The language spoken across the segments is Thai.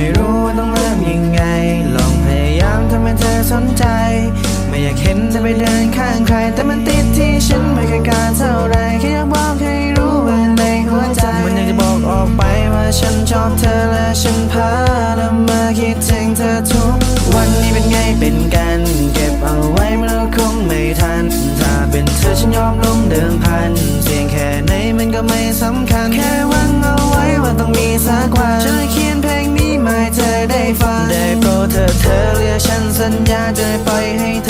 ไม่รู้ว่าต้องเริ่มยังไง ลองพยายามทำให้เธอสนใจ ไม่อยากเห็นเธอไปเดินข้างใคร แต่มันติดที่ฉันไม่เคยการเท่าไรแค่อยากบอกให้รู้ว่าในหัวใจ มันอยากจะบอกออกไปว่าฉันชอบเธอและฉันพาลำมาคิดถึงเธอทุกวันนี้เป็นไงเป็นกัน เก็บเอาไว้มันคงไม่ทัน ถ้าเป็นเธอฉันยอมล้มเดิมพัน เสียงแค่ไหนมันก็ไม่สำคัญ แค่หวังเอาไว้ว่าต้องมีสักวันฉันเขียน ฉันสัญญาจะไปล่อยให้เธอ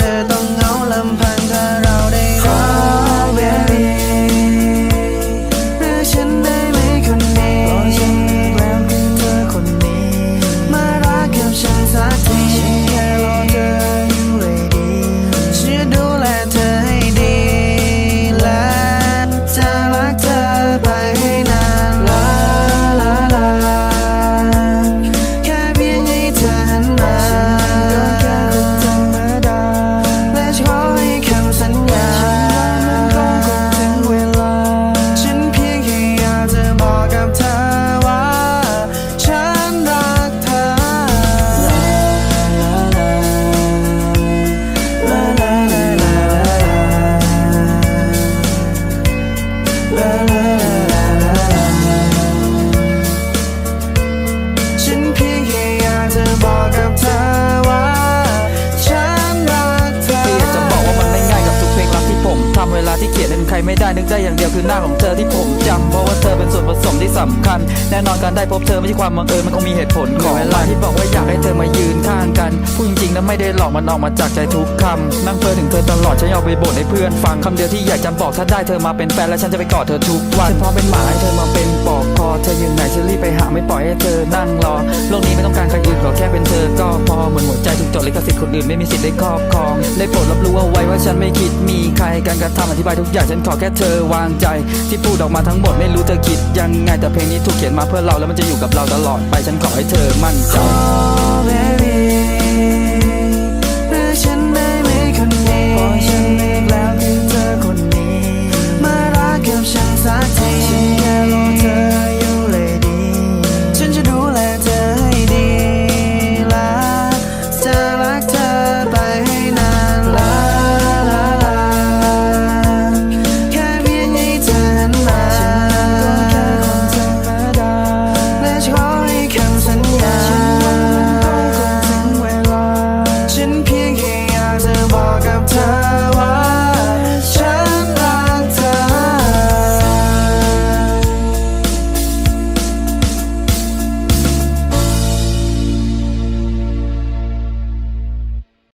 ไม่ได้นึกได้อย่างเดียวคือหน้าของเธอที่ผมจำเพราะว่าเธอเป็นส่วนผสมที่สำคัญ แน่นอนการได้พบเธอไม่ใช่ความบังเอิญมันคงมีเหตุผลของเวลาที่บอกว่าอยากให้เธอมายืนข้าง หลอกมันออกมาจากใจทุกคำนั่งเพ้อถึงเธอตลอดฉันเอาไปบ่นให้เพื่อนฟังคำเดียวที่อยากจะบอกถ้าได้เธอมาเป็นแฟนแล้วฉันจะไปกอดเธอทุกวันฉันพร้อมเป็นหมาให้เธอมาเป็นปอกคอเธออยู่ไหนฉันรีบไปหาไม่ปล่อยให้เธอนั่งรอโลกนี้ไม่ต้องการใครอื่นขอแค่เป็นเธอก็พอเหมือนหัวใจถูกจดลิขสิทธิ์คนอื่นไม่มีสิทธิ์ได้ครอบครองได้โปรดรับรู้เอาไว้ว่าฉันไม่คิดมีใครการกระทำอธิบายทุกอย่างฉันขอแค่เธอวางใจ ที่พูดออกมาทั้งหมดไม่รู้เธอคิดยังไงแต่เพลงนี้ถูกเขียนมาเพื่อเราแล้วมันจะอยู่กับเราตลอดไปฉันขอให้เธอมั่นใจ